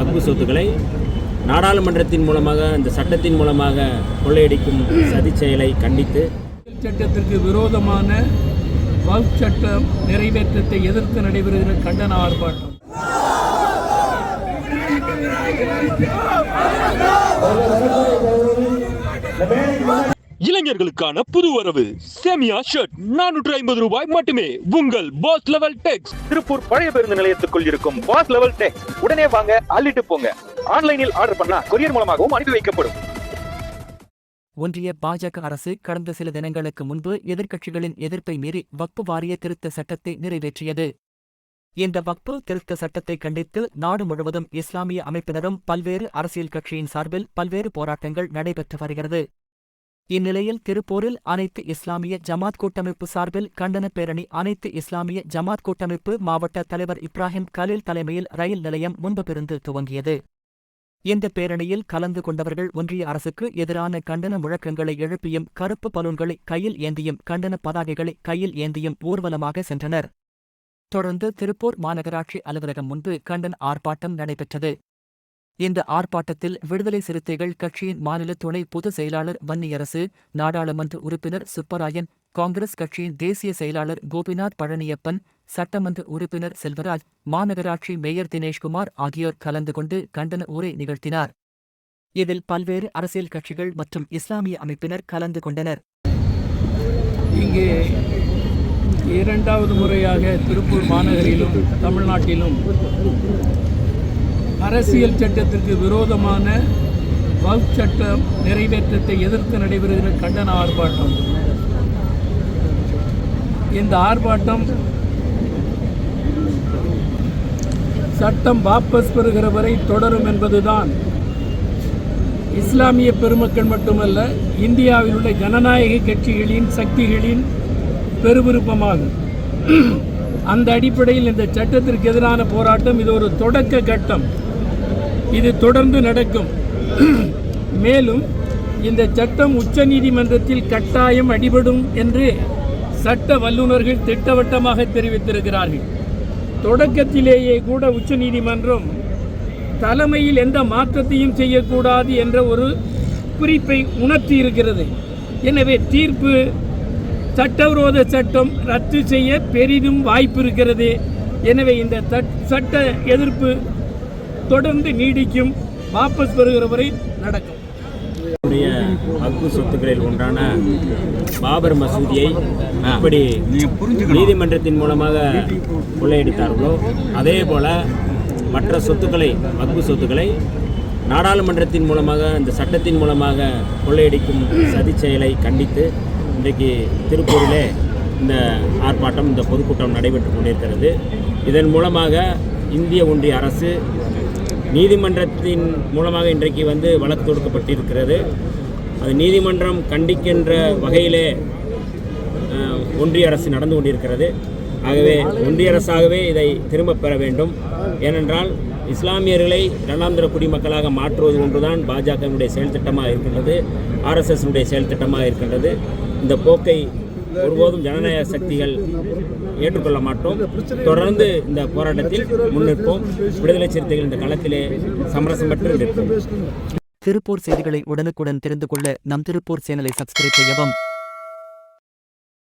வக்பு சொத்துக்களை நாடாளுமன்றத்தின் மூலமாக இந்த சட்டத்தின் மூலமாக கொள்ளையடிக்கும் சதி செயலை கண்டித்து சட்டத்திற்கு விரோதமான வக்ஃப் சட்டம் நிறைவேற்றத்தை எதிர்த்து நடைபெறுகிற கண்டன ஆர்ப்பாட்டம். இளைஞர்களுக்கான புது வரவு. சேமியா ஷர்ட் நானூற்று ஐம்பது ரூபாய் மட்டுமே. உங்கள் பாஸ் லெவல் டெக்ஸ் திருப்பூர் பழைய பேருந்து நிலையத்துக்குள் இருக்கும் பாஸ் லெவல் டெக்ஸ் உடனே வாங்க அள்ளிட்டு போங்க. ஆன்லைனில் ஆர்டர் பண்ணா கொரியர் மூலமாகவும் அனுப்பி வைக்கப்படும். ஒன்றிய பாஜக அரசு கடந்த சில தினங்களுக்கு முன்பு எதிர்க்கட்சிகளின் எதிர்ப்பை மீறி வக்பு வாரிய திருத்த சட்டத்தை நிறைவேற்றியது. இந்த வக்பு திருத்த சட்டத்தை கண்டித்து நாடு முழுவதும் இஸ்லாமிய அமைப்பினரும் பல்வேறு அரசியல் கட்சியின் சார்பில் பல்வேறு போராட்டங்கள் நடைபெற்று வருகிறது. இந்நிலையில் திருப்பூரில் அனைத்து இஸ்லாமிய ஜமாத் கூட்டமைப்பு சார்பில் கண்டனப் பேரணி அனைத்து இஸ்லாமிய ஜமாத் கூட்டமைப்பு மாவட்ட தலைவர் இப்ராஹிம் கலீல் தலைமையில் ரயில் நிலையம் முன்பபிருந்து துவங்கியது. இந்த பேரணியில் கலந்து கொண்டவர்கள் ஒன்றிய அரசுக்கு எதிரான கண்டன முழக்கங்களை எழுப்பியும் கருப்பு பலூன்களை கையில் ஏந்தியும் கண்டன பதாகைகளை கையில் ஏந்தியும் ஊர்வலமாக சென்றனர். தொடர்ந்து திருப்பூர் மாநகராட்சி அலுவலகம் முன்பு கண்டன ஆர்ப்பாட்டம் நடைபெற்றது. இந்த ஆர்ப்பாட்டத்தில் விடுதலை சிறுத்தைகள் கட்சியின் மாநில துணை பொதுச் செயலாளர் வன்னியரசு நாடாளுமன்ற உறுப்பினர் சுப்பராயன் காங்கிரஸ் கட்சியின் தேசிய செயலாளர் கோபிநாத் பழனியப்பன் சட்டமன்ற உறுப்பினர் செல்வராஜ் மாநகராட்சி மேயர் தினேஷ்குமார் ஆகியோர் கலந்து கொண்டு கண்டன உரை நிகழ்த்தினார். இதில் பல்வேறு அரசியல் கட்சிகள் மற்றும் இஸ்லாமிய அமைப்பினர் கலந்து கொண்டனர். இங்கே இரண்டாவது முறையாக திருப்பூர் மாநகரிலும் தமிழ்நாட்டிலும் அரசியல் சட்டத்திற்கு விரோதமான வக்ஃப் சட்டம் நிறைவேற்றத்தை எதிர்த்து நடைபெறுகிற கண்டன ஆர்ப்பாட்டம். இந்த ஆர்ப்பாட்டம் சட்டம் வாபஸ் பெறுகிற வரை தொடரும் என்பதுதான் இஸ்லாமிய பெருமக்கள் மட்டுமல்ல இந்தியாவில் உள்ள ஜனநாயக கட்சிகளின் சக்திகளின் பெருவிருப்பமாகும். அந்த அடிப்படையில் இந்த சட்டத்திற்கு எதிரான போராட்டம் இது ஒரு தொடக்க கட்டம். இது தொடர்ந்து நடக்கும். மேலும் இந்த சட்டம் உச்சநீதிமன்றத்தில் கட்டாயம் அடிபடும் என்று சட்ட வல்லுநர்கள் திட்டவட்டமாக தெரிவித்திருக்கிறார்கள். தொடக்கத்திலேயே கூட உச்சநீதிமன்றம் தலைமையில் எந்த மாற்றத்தையும் செய்யக்கூடாது என்ற ஒரு குறிப்பை உணர்த்தி இருக்கிறது எனவே தீர்ப்பு சட்டவிரோத சட்டம் ரத்து செய்ய பெரிதும் வாய்ப்பு இருக்கிறது. எனவே இந்த சட்ட எதிர்ப்பு தொடர்ந்து நீடிக்கும் வாபஸ் பெறுகிற வரை நடக்கும். ஹக்கு சொத்துக்களில் ஒன்றான பாபர் மசூதியை எப்படி நீதிமன்றத்தின் மூலமாக கொள்ளையடித்தார்களோ அதே போல மற்ற சொத்துக்களை ஹக்கு சொத்துக்களை நாடாளுமன்றத்தின் மூலமாக இந்த சட்டத்தின் மூலமாக கொள்ளையடிக்கும் சதி செயலை கண்டித்து இன்றைக்கு திருப்பூரிலே இந்த ஆர்ப்பாட்டம் இந்த பொதுக்கூட்டம் நடைபெற்று கொண்டிருக்கிறது. இதன் மூலமாக இந்திய ஒன்றிய அரசு நீதிமன்றத்தின் மூலமாக இன்றைக்கு வந்து வழக்கு தொடுக்கப்பட்டிருக்கிறது. அது நீதிமன்றம் கண்டிக்கின்ற வகையிலே ஒன்றிய அரசு நடந்து கொண்டிருக்கிறது. ஆகவே ஒன்றிய அரசாகவே இதை திரும்பப் பெற வேண்டும். ஏனென்றால் இஸ்லாமியர்களை இரண்டாந்திர குடிமக்களாக மாற்றுவது ஒன்றுதான் பாஜகவினுடைய செயல் திட்டமாக இருக்கின்றது ஆர்எஸ்எஸ்னுடைய செயல் திட்டமாக இருக்கின்றது. இந்த போக்கை ஒருபோதும் ஜனநாயக சக்திகள் ஏற்றுக்கொள்ள மாட்டோம். தொடர்ந்து இந்த போராட்டத்தில் முன்னிற்போம். விடுதலை சிறுத்தைகள் இந்த களத்திலே சமரசமற்று நிற்போம். திருப்பூர் செய்திகளை உடனுக்குடன் தெரிந்து கொள்ள நம் திருப்பூர் சேனலை சப்ஸ்கிரைப் செய்யவும்